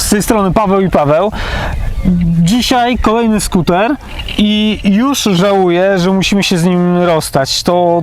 Z tej strony Paweł i Paweł. Dzisiaj kolejny skuter i już żałuję, że musimy się z nim rozstać. To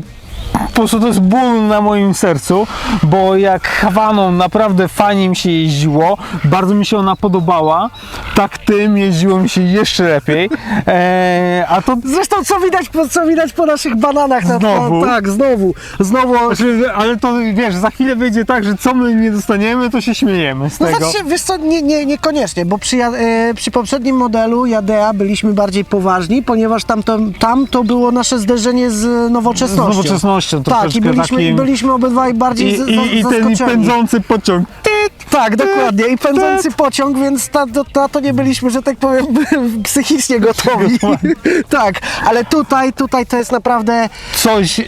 po prostu to jest ból na moim sercu, bo jak Hawaną naprawdę fajnie mi się jeździło, bardzo mi się ona podobała, tak tym jeździło mi się jeszcze lepiej. Eee, a to Zresztą co widać, po, co widać po naszych bananach. na- Znowu? tak, znowu. Znowu. Znaczy, ale to wiesz, za chwilę będzie tak, że co my nie dostaniemy, to się śmiejemy z No tego. znaczy, wiesz co, nie, nie, niekoniecznie, bo przy, ja- e, przy poprzednim modelu Jadea byliśmy bardziej poważni, ponieważ tam to, tam to było nasze zderzenie z nowoczesnością. Z Tak, i byliśmy, takim- byliśmy obydwaj bardziej I, z, i, i ten zaskoczeni. pędzący pociąg. Tak, dokładnie. I pędzący pociąg, więc na, do- na to nie byliśmy, że tak powiem, psychicznie gotowi. tak, ale tutaj, tutaj to jest naprawdę. Coś,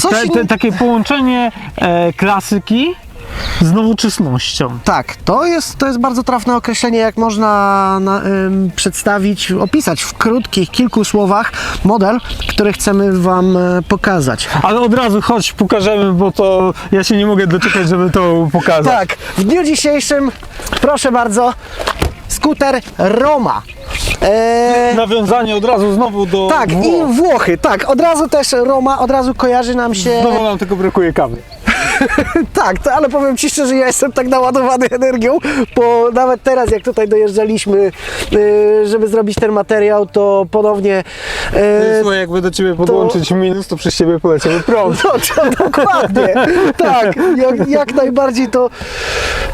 Coś te, te, takie połączenie e, klasyki z nowoczesnością. Tak, to jest, to jest bardzo trafne określenie, jak można na, ym, przedstawić, opisać w krótkich, kilku słowach model, który chcemy Wam e, pokazać. Ale od razu chodź, pokażemy, bo to ja się nie mogę doczekać, żeby to pokazać. Tak, w dniu dzisiejszym, proszę bardzo, skuter Roma. E, Nawiązanie od razu znowu do tak, Włoch. i Włochy, tak, od razu też Roma, od razu kojarzy nam się... Znowu nam tylko brakuje kawy. Tak, to, ale powiem Ci szczerze, ja jestem tak naładowany energią, bo nawet teraz jak tutaj dojeżdżaliśmy, y, żeby zrobić ten materiał, to ponownie... y, Słuchaj, jakby do ciebie podłączyć minus, to przez ciebie poleciałby prąd. No, to, dokładnie, tak, jak, jak najbardziej to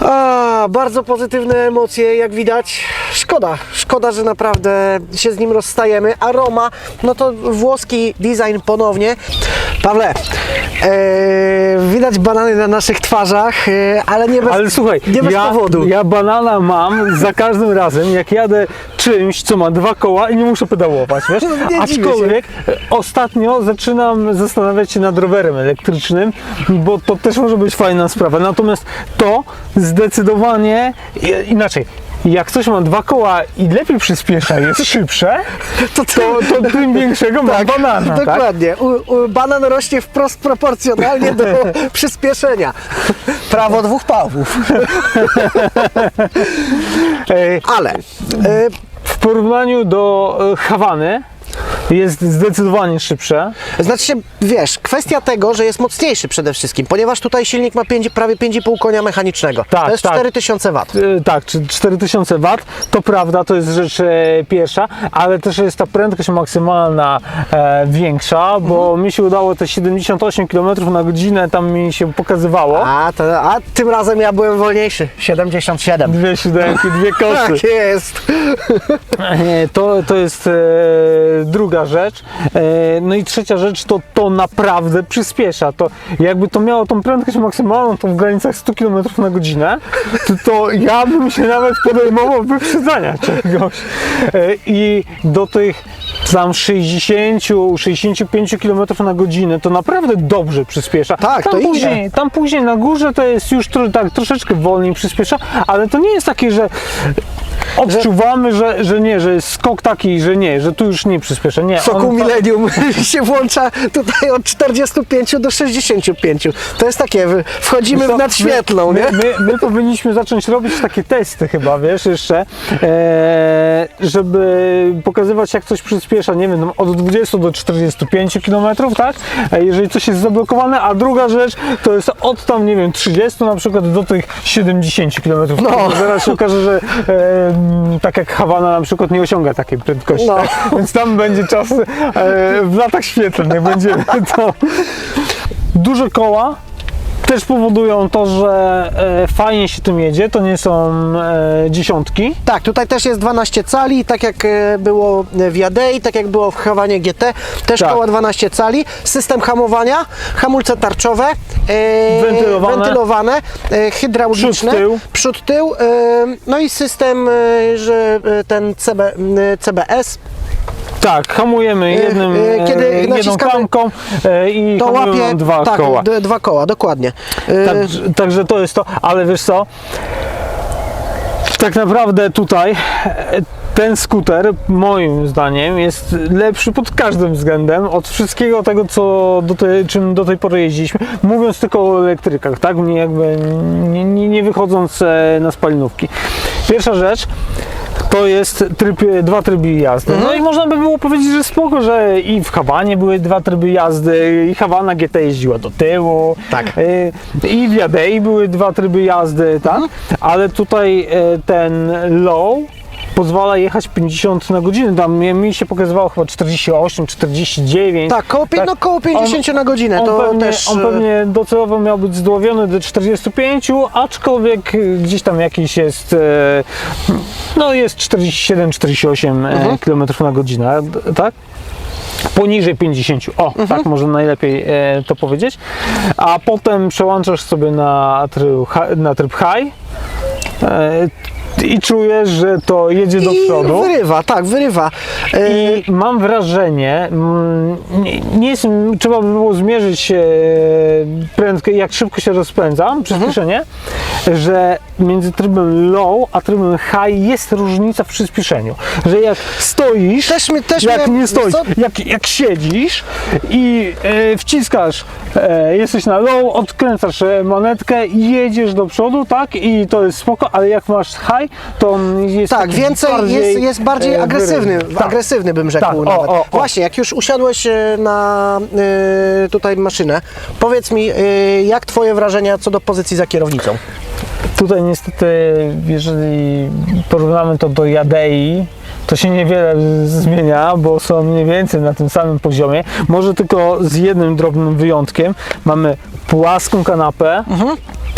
a, bardzo pozytywne emocje, jak widać. Szkoda, szkoda, że naprawdę się z nim rozstajemy. A Roma, no to włoski design ponownie. Pawle, e, widać banany na naszych twarzach, e, ale nie bez, Ale słuchaj, nie bez ja, powodu. ja banana mam za każdym razem, jak jadę czymś, co ma dwa koła i nie muszę pedałować, wiesz? Dziwię Aczkolwiek ostatnio zaczynam zastanawiać się nad rowerem elektrycznym, bo to też może być fajna sprawa. Natomiast to zdecydowanie inaczej. Jak coś ma dwa koła i lepiej przyspiesza, jest szybsze, To, to, to tym większego ma banana, tak? Dokładnie. U, u, banan rośnie wprost proporcjonalnie do przyspieszenia. Prawo dwóch Pawłów. E, Ale e, W porównaniu do e, Hawany jest zdecydowanie szybsze. znaczy się, wiesz, kwestia tego, że jest mocniejszy przede wszystkim, ponieważ tutaj silnik ma 5, prawie 5,5 konia mechanicznego. Tak, to jest tak. 4000 W. E, Tak, czy 4000 W, to prawda, to jest rzecz e, pierwsza, ale też jest ta prędkość maksymalna e, większa, bo Mhm. mi się udało te 78 km na godzinę, tam mi się pokazywało. A, to, a tym razem ja byłem wolniejszy. 77. Dwie siódemki, dwie kosy. Tak jest. E, To, to jest e, druga rzecz. E, no i trzecia rzecz to to naprawdę przyspiesza. To jakby to miało tą prędkość maksymalną, to w granicach 100 km na godzinę, to, to ja bym się nawet podejmował wyprzedzania czegoś. E, I do tych tam 60-65 km na godzinę to naprawdę dobrze przyspiesza. Tak, tam to idzie. później, Tam później na górze to jest już tak troszeczkę wolniej przyspiesza, ale to nie jest takie, że odczuwamy, że, że nie, że jest skok taki, że nie, że tu już nie przyspiesza. Nie, Soku Millennium się włącza tutaj od 45 do 65. To jest takie, wchodzimy w nadświetlną, my, nie? My, my, my powinniśmy zacząć robić takie testy chyba, wiesz, jeszcze, e, żeby pokazywać jak coś przyspiesza, nie wiem, no, od 20 do 45 km, tak? Jeżeli coś jest zablokowane, a druga rzecz to jest od tam, nie wiem, 30 na przykład do tych 70 km. No. Zaraz się okaże, że e, tak jak Hawana na przykład nie osiąga takiej prędkości, No. tak? więc tam będzie czas e, w latach świetlnych, będziemy to... Duże koła, też powodują to, że e, fajnie się tym jedzie. To nie są e, dziesiątki. Tak, tutaj też jest 12 cali, tak jak e, było w Jadei, tak jak było w Hawanie GT, też Tak. koła 12 cali, system hamowania, hamulce tarczowe, Wentylowane. wentylowane hydrauliczne, Przód, tył. przód, tył, no i system, że ten CB, CBS, Tak, hamujemy jednym, e, kiedy e, jedną naciskamy, klamką e, i to łapie dwa tak, koła. dwa koła, dokładnie. E, Tak, także to jest to, ale wiesz co? Tak naprawdę tutaj e, ten skuter moim zdaniem jest lepszy pod każdym względem od wszystkiego tego, co do tej, czym do tej pory jeździliśmy, mówiąc tylko o elektrykach, tak? Nie, jakby, nie, nie, wychodząc e, na spalinówki. Pierwsza rzecz, to jest tryb, dwa tryby jazdy. No i można by było powiedzieć, że spoko, że i w Hawanie były dwa tryby jazdy, i Hawana GT jeździła do tyłu, Tak. y, i w Jadei były dwa tryby jazdy, tak? Ale tutaj e, ten low pozwala jechać 50 na godzinę. Tam mi- się pokazywało chyba 48, 49. Tak, koło, pię- no, koło 50 On- na godzinę, On, to pewnie, też... on e, pewnie docelowo miał być zdłowiony do 45, aczkolwiek y, gdzieś tam jakiś jest, e, no jest 47-48 Mhm. km na godzinę, tak? Poniżej 50. O, Mhm. tak może najlepiej e, to powiedzieć. A potem przełączasz sobie na tryb, na tryb high e, i czujesz, że to jedzie do I przodu. wyrywa, tak, wyrywa. I mam wrażenie, mm, nie, jest, trzeba by było zmierzyć e, prędkość, jak szybko się rozpędza, przyspieszenie, że między trybem low a trybem high jest różnica w przyspieszeniu. Że jak stoisz, Też mi- też jak nie stoisz, jak, jak siedzisz i e, wciskasz, e, jesteś na low, odkręcasz e, manetkę i jedziesz do przodu, tak? I to jest spoko, ale jak masz high, to jest Tak, więcej, bardziej, jest, jest bardziej e, agresywny. Tak. agresywny bym rzekł Tak, o, nawet. o, o. Właśnie, jak już usiadłeś e, na e, tutaj maszynę, powiedz mi, e, jak twoje wrażenia co do pozycji za kierownicą? Tutaj niestety, jeżeli porównamy to do Jadei, to się niewiele zmienia, bo są mniej więcej na tym samym poziomie. Może tylko z jednym drobnym wyjątkiem. Mamy płaską kanapę,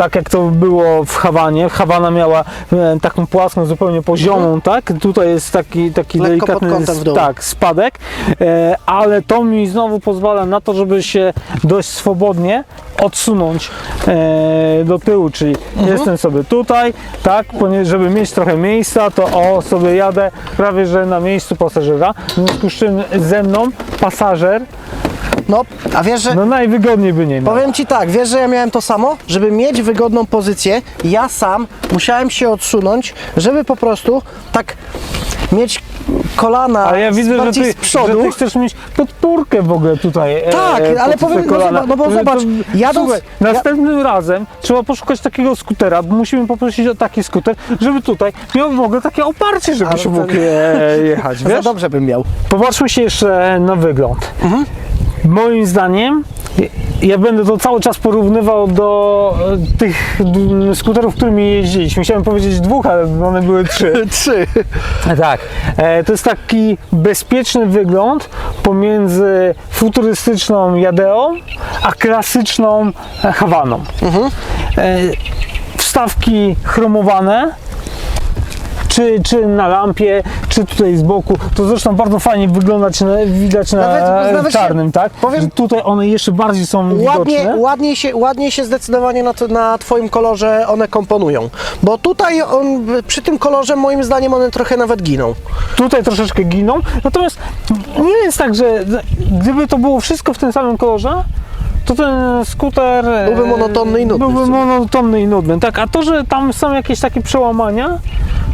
tak jak to było w Hawanie. Hawana miała e, taką płaską, zupełnie poziomą, tak? Tutaj jest taki, taki Lekko delikatny tak, spadek, e, ale to mi znowu pozwala na to, żeby się dość swobodnie odsunąć e, do tyłu, czyli Mhm. jestem sobie tutaj, tak, żeby mieć trochę miejsca, to o, sobie jadę prawie, że na miejscu pasażera, w związku z czym ze mną pasażer, No, a wiesz, że... no najwygodniej by nie miał. Powiem Ci tak, wiesz, że ja miałem to samo? Żeby mieć wygodną pozycję, ja sam musiałem się odsunąć, żeby po prostu tak mieć kolana Ale ja widzę, że bardziej ty, z przodu. że ty chcesz mieć podpórkę w ogóle tutaj. e, Tak, pod ale te powiem- no kolana. zobacz- no bo zobacz, jadąc- Słuchaj, ja- następnym razem trzeba poszukać takiego skutera, bo musimy poprosić o taki skuter, żeby tutaj miał w ogóle takie oparcie, żeby Ale się to- mógł e, jechać, Za wiesz? dobrze bym miał. Popatrzmy się jeszcze na wygląd. Moim zdaniem, ja będę to cały czas porównywał do e, tych d- skuterów, którymi jeździliśmy. Chciałem powiedzieć dwóch, ale one były trzy. Trzy. Tak, e, to jest taki bezpieczny wygląd pomiędzy futurystyczną Jadeą, a klasyczną Hawaną. E, Wstawki chromowane, czy, czy na lampie, czy tutaj z boku. To zresztą bardzo fajnie wygląda, czy na, widać na Nawet- się- czarnym, tak? powiem- Że tutaj one jeszcze bardziej są Ładnie, widoczne. ładniej, się, ładniej się zdecydowanie na, na Twoim kolorze one komponują. Bo tutaj on, przy tym kolorze moim zdaniem one trochę nawet giną. tutaj troszeczkę giną. Natomiast nie jest tak, że gdyby to było wszystko w tym samym kolorze, to ten skuter e, Byłby monotonny i nudny Byłby monotonny i nudny. Tak, a to, że tam są jakieś takie przełamania,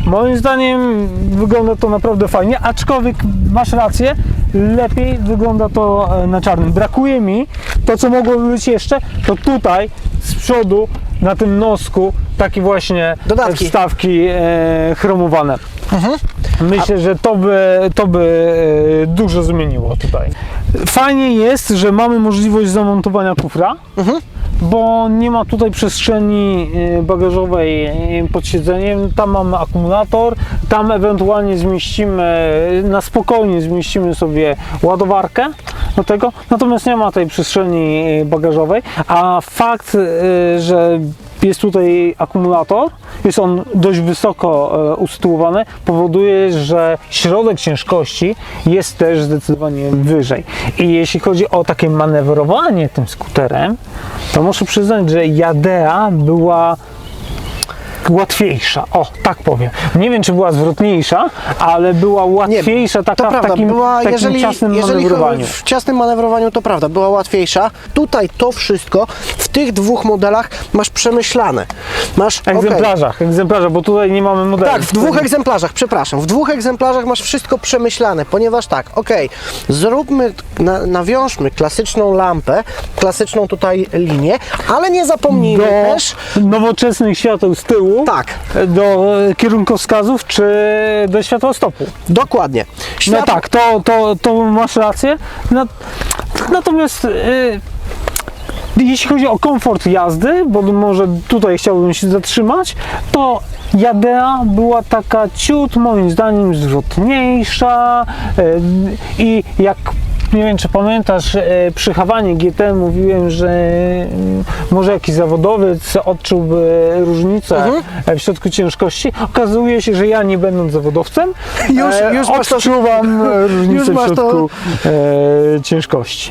moim zdaniem wygląda to naprawdę fajnie, aczkolwiek masz rację, lepiej wygląda to e, na czarnym. Brakuje mi to, co mogłoby być jeszcze, to tutaj z przodu na tym nosku takie właśnie Dodatki. wstawki e, chromowane. Myślę, że to by, to by e, dużo zmieniło tutaj. Fajnie jest, że mamy możliwość zamontowania kufra, bo nie ma tutaj przestrzeni e, bagażowej e, pod siedzeniem. Tam mamy akumulator, tam ewentualnie zmieścimy, na spokojnie zmieścimy sobie ładowarkę do tego, natomiast nie ma tej przestrzeni bagażowej, a fakt, że jest tutaj akumulator, jest on dość wysoko e, usytuowany, powoduje, że środek ciężkości jest też zdecydowanie wyżej. I jeśli chodzi o takie manewrowanie tym skuterem, to muszę przyznać, że Jadea była łatwiejsza. O, tak powiem. Nie wiem, czy była zwrotniejsza, ale była łatwiejsza taka to w prawda, takim, była, takim jeżeli, ciasnym jeżeli manewrowaniu. w ciasnym manewrowaniu to prawda, była łatwiejsza. Tutaj to wszystko w tych dwóch modelach masz przemyślane. Masz egzemplarzach, egzemplarzach, bo tutaj nie mamy modelu. Tak, w dwóch egzemplarzach, przepraszam, w dwóch egzemplarzach masz wszystko przemyślane, ponieważ tak, okej, zróbmy, na, nawiążmy klasyczną lampę, klasyczną tutaj linię, ale nie zapomnijmy do też, nowoczesnych świateł z tyłu, tak, do e, kierunkowskazów czy do światłostopu. dokładnie. No Światło- tak, to, to, to masz rację. No, natomiast e, jeśli chodzi o komfort jazdy, bo może tutaj chciałbym się zatrzymać, to Jadea była taka ciut moim zdaniem zwrotniejsza e, i jak nie wiem, czy pamiętasz, e, przy Hawanie GT mówiłem, że mm, może jakiś zawodowiec odczułby różnicę Mhm. e, w środku ciężkości. Okazuje się, że ja nie będąc zawodowcem, Już- e, już to- odczuwam e, różnicę już w to- środku e, ciężkości.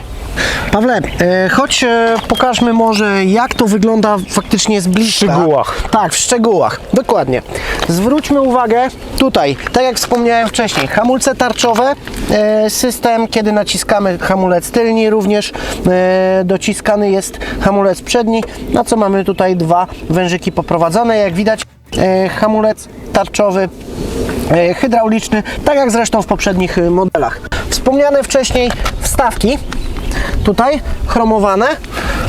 Pawle, e, choć e, pokażmy może jak to wygląda faktycznie z bliska. W szczegółach. Tak, w szczegółach, dokładnie. Zwróćmy uwagę tutaj, tak jak wspomniałem wcześniej, hamulce tarczowe, e, system, kiedy naciskamy hamulec tylni, również e, dociskany jest hamulec przedni, na co mamy tutaj dwa wężyki poprowadzone, jak widać e, hamulec tarczowy e, hydrauliczny, tak jak zresztą w poprzednich e, modelach. Wspomniane wcześniej wstawki, tutaj chromowane,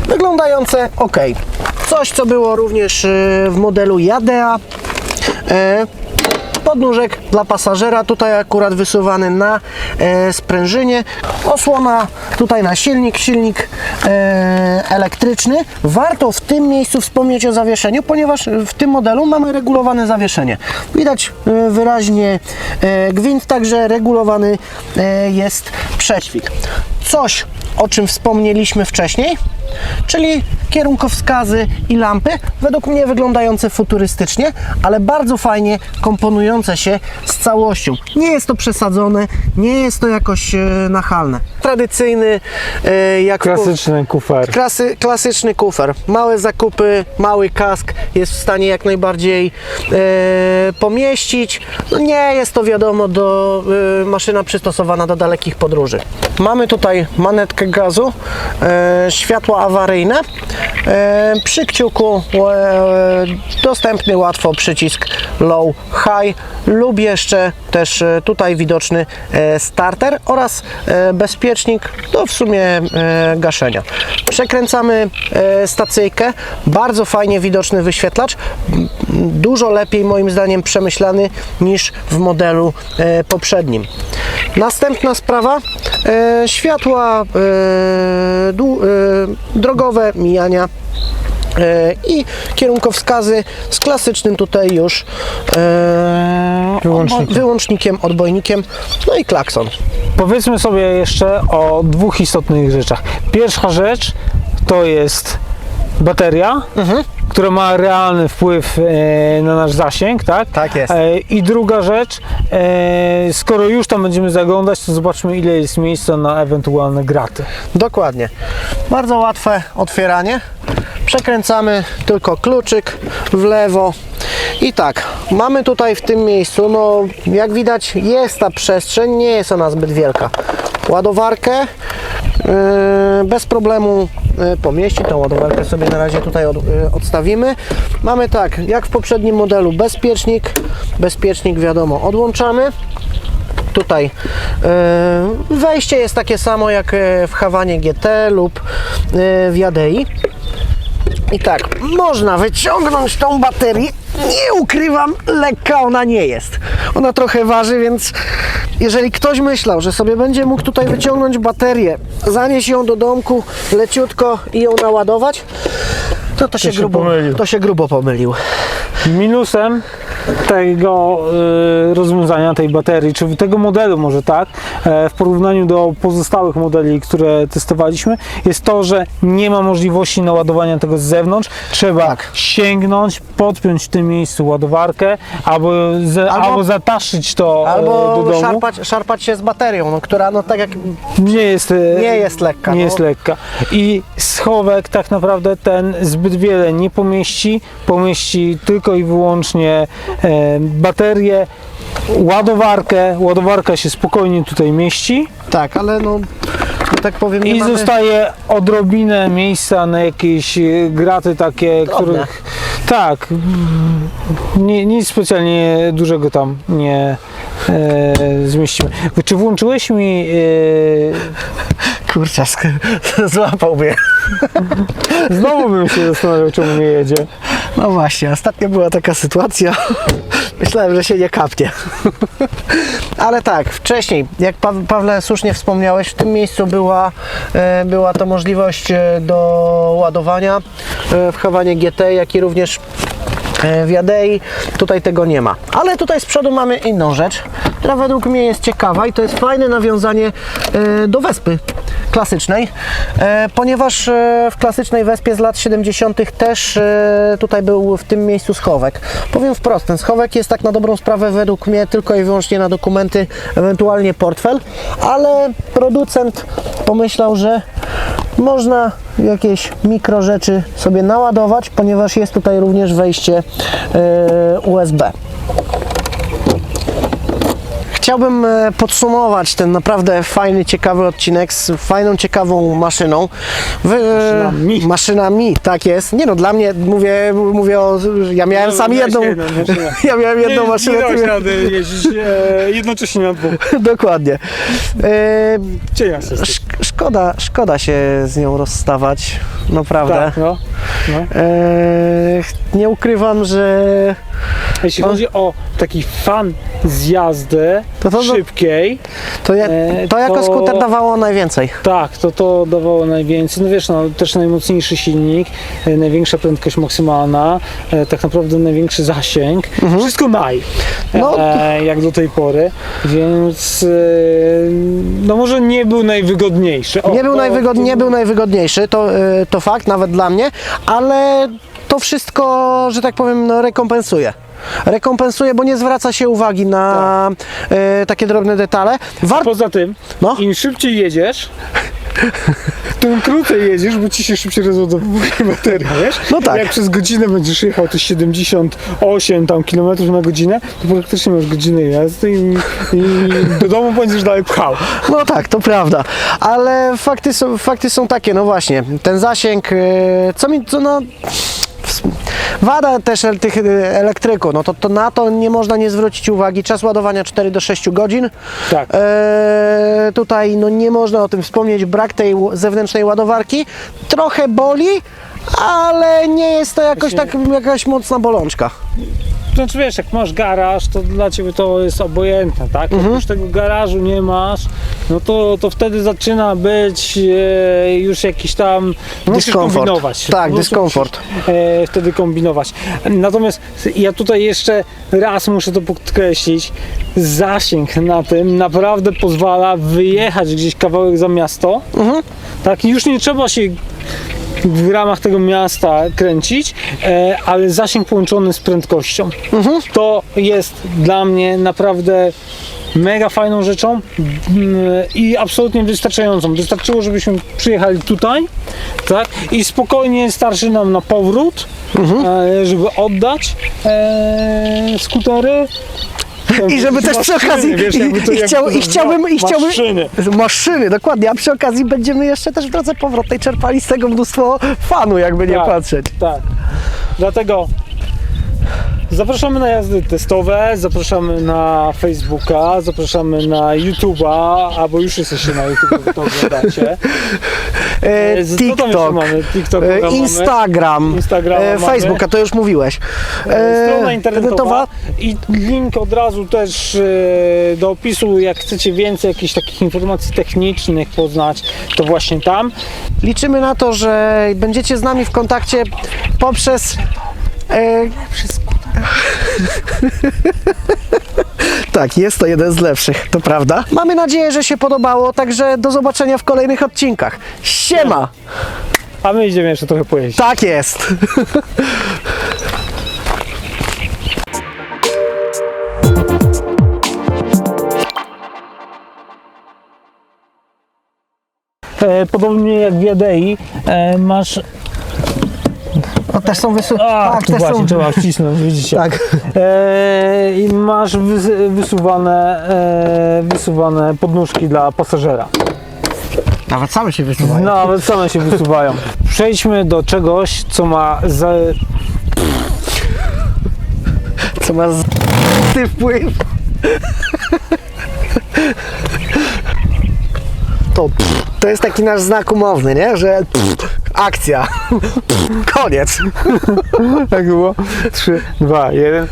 wyglądające ok. Coś, co było również e, w modelu Jadea. E, Podnóżek dla pasażera, tutaj akurat wysuwany na e, sprężynie. Osłona tutaj na silnik, silnik e, elektryczny. Warto w tym miejscu wspomnieć o zawieszeniu, ponieważ w tym modelu mamy regulowane zawieszenie. Widać wyraźnie gwint, także regulowany jest przećwik. Coś, o czym wspomnieliśmy wcześniej, czyli kierunkowskazy i lampy, według mnie wyglądające futurystycznie, ale bardzo fajnie komponujące się z całością. Nie jest to przesadzone, nie jest to jakoś e, nachalne. Tradycyjny, e, jak Klasyczny kufer. Klasy, klasyczny kufer. Małe zakupy, mały kask jest w stanie jak najbardziej e, pomieścić. No nie jest to wiadomo do maszyna przystosowana do dalekich podróży. Mamy tutaj manetkę gazu, e, światła awaryjne. E, przy kciuku e, dostępny łatwo przycisk low, high lub jeszcze też tutaj widoczny starter oraz bezpiecznik do w sumie gaszenia. Przekręcamy stacyjkę, bardzo fajnie widoczny wyświetlacz, dużo lepiej moim zdaniem przemyślany niż w modelu poprzednim. Następna sprawa, e, światła e, dłu- e, drogowe, mijania e, i kierunkowskazy z klasycznym tutaj już e, Wyłącznikiem. wyłącznikiem, odbojnikiem, no i klakson. Powiedzmy sobie jeszcze o dwóch istotnych rzeczach. Pierwsza rzecz to jest bateria, Mhm. która ma realny wpływ e, na nasz zasięg, tak? Tak jest. E, I druga rzecz, e, skoro już tam będziemy zaglądać, to zobaczmy ile jest miejsca na ewentualne graty. Dokładnie. Bardzo łatwe otwieranie. Przekręcamy tylko kluczyk w lewo. I tak, mamy tutaj w tym miejscu, no jak widać jest ta przestrzeń, nie jest ona zbyt wielka. Ładowarkę yy, bez problemu yy, pomieści, tą ładowarkę sobie na razie tutaj yy, odstawimy. Mamy tak, jak w poprzednim modelu, bezpiecznik, bezpiecznik wiadomo, odłączamy tutaj e, wejście jest takie samo jak e, w Hawanie GT lub e, w Jadei. I tak, można wyciągnąć tą baterię. Nie ukrywam, lekka ona nie jest. Ona trochę waży, więc jeżeli ktoś myślał, że sobie będzie mógł tutaj wyciągnąć baterię, zanieść ją do domku leciutko i ją naładować, to to się, się grubo, pomylił. to się grubo pomylił. Minusem tego y, rozwiązania, tej baterii, czy tego modelu może tak, e, w porównaniu do pozostałych modeli, które testowaliśmy, jest to, że nie ma możliwości naładowania tego z zewnątrz. Trzba Tak. sięgnąć, podpiąć w tym miejscu ładowarkę, albo, ze, Albo- albo, zataszyć to e, Albo do domu. szarpać, szarpać się z baterią, no, która no tak jak Nie jest, e, nie jest lekka. nie no. jest lekka. I schowek tak naprawdę ten zbyt wiele nie pomieści. Pomieści tylko i wyłącznie e, baterię, ładowarkę. Ładowarka się spokojnie tutaj mieści. Tak, ale no, tak powiem, nie I mamy... zostaje odrobinę miejsca na jakieś e, graty takie, Drobne. których Tak. Nie, nic specjalnie dużego tam nie e, zmieścimy. Czy włączyłeś mi e, Kurczę, złapał mnie. Znowu bym się zastanawiał, czemu nie jedzie. No właśnie, ostatnio była taka sytuacja. Myślałem, że się nie kapnie. Ale tak, wcześniej, jak Pa- Pawle słusznie wspomniałeś, w tym miejscu była, e, była to możliwość e, do ładowania e, w Hawanie GT, jak i również w Jadei. Tutaj tego nie ma. Ale tutaj z przodu mamy inną rzecz, która według mnie jest ciekawa i to jest fajne nawiązanie e, do Wespy klasycznej, e, ponieważ e, w klasycznej Wespie z lat 70. też e, tutaj był w tym miejscu schowek. Powiem wprost, ten schowek jest tak na dobrą sprawę według mnie tylko i wyłącznie na dokumenty, ewentualnie portfel, ale producent pomyślał, że można jakieś mikro rzeczy sobie naładować, ponieważ jest tutaj również wejście e, USB. Chciałbym e, podsumować ten naprawdę fajny, ciekawy odcinek z fajną, ciekawą maszyną. Wy, e, Maszynami. Maszynami, tak jest. Nie no, dla mnie, mówię, mówię o, ja miałem sam jedną, ja miałem jedną maszynę. Nie dałeś rady jeździć e, jednocześnie na dwóch. Dokładnie. E, Cienia się sz, szkoda, szkoda się z nią rozstawać, naprawdę. Tak, no. no. E, nie ukrywam, że Jeśli chodzi o taki fan z jazdy To to- szybkiej, to, ja, E, to jako to- skuter dawało najwięcej. tak, to to dawało najwięcej. No wiesz, no, też najmocniejszy silnik, e, największa prędkość maksymalna, e, tak naprawdę największy zasięg. Wszystko naj, Mhm. No, e, jak do tej pory, więc no może nie był najwygodniejszy. O, Nie był, to- najwygod, nie był najwygodniejszy, to, to fakt, nawet dla mnie, ale to wszystko, że tak powiem, no, rekompensuje. Rekompensuje, bo nie zwraca się uwagi na y, takie drobne detale. Poza tym, No. im szybciej jedziesz, tym krócej jedziesz, bo ci się szybciej rozładowuje bateria, wiesz? No tak. Jak przez godzinę będziesz jechał to 78 tam kilometrów na godzinę, to praktycznie masz godzinę jazdy i, i do domu będziesz dalej pchał. No tak, to prawda. Ale fakty są, fakty są takie, no właśnie, ten zasięg, y, co mi, co no. Wada też tych y, elektryków, no to, to na to nie można nie zwrócić uwagi. Czas ładowania 4 do 6 godzin. Tak. E, tutaj no nie można o tym wspomnieć, brak tej zewnętrznej ładowarki. Trochę boli, ale nie jest to jakoś tak jakaś mocna bolączka. Znaczy wiesz, jak masz garaż, to dla ciebie to jest obojętne, tak? Mhm. Jak już tego garażu nie masz, no to, to wtedy zaczyna być e, już jakiś tam no musisz Dyskomfort. kombinować. Tak, Po prostu dyskomfort. musisz, E, wtedy kombinować. Natomiast ja tutaj jeszcze raz muszę to podkreślić, zasięg na tym naprawdę pozwala wyjechać gdzieś kawałek za miasto, Mhm. tak? Już nie trzeba się w ramach tego miasta kręcić, e, ale zasięg połączony z prędkością. Mhm. To jest dla mnie naprawdę mega fajną rzeczą i absolutnie wystarczającą. Wystarczyło, żebyśmy przyjechali tutaj, tak? I spokojnie starszy nam na powrót, Mhm. e, żeby oddać e, skutery. I żeby też przy okazji, wiesz, i, jakby to- i, jakby chciał, to i chciałbym, i chciałbym, Maszyny. maszyny, dokładnie, a przy okazji będziemy jeszcze też w drodze powrotnej czerpali z tego mnóstwo fanu, jakby nie Tak. patrzeć. Tak. Dlatego zapraszamy na jazdy testowe, zapraszamy na Facebooka, zapraszamy na YouTube'a, albo już jesteście na YouTube, bo to oglądacie. E, E, z- co tam jeszcze TikTok, mamy? TikTok e, mamy. Instagram, Instagrama e, mamy. Facebook, a to już mówiłeś. E, Strona E, internetowa i link od razu też e, do opisu, jak chcecie więcej jakichś takich informacji technicznych poznać, to właśnie tam. Liczymy na to, że będziecie z nami w kontakcie poprzez. E, tak, jest to jeden z lepszych, to prawda. Mamy nadzieję, że się podobało, także do zobaczenia w kolejnych odcinkach. Siema! A my idziemy jeszcze trochę pojeździć. Tak jest! E, podobnie jak w Jadei e, masz O, też są wysu... A, tak, tu też właśnie są... trzeba wcisnąć, widzicie. Tak. E, I masz wys, wysuwane, e, wysuwane podnóżki dla pasażera. Nawet same się wysuwają. Nawet same się wysuwają. Przejdźmy do czegoś, co ma za... Co ma z... ty wpływ? To, to jest taki nasz znak umowny, nie? Że akcja. Koniec. Tak było? 3, 2, 1.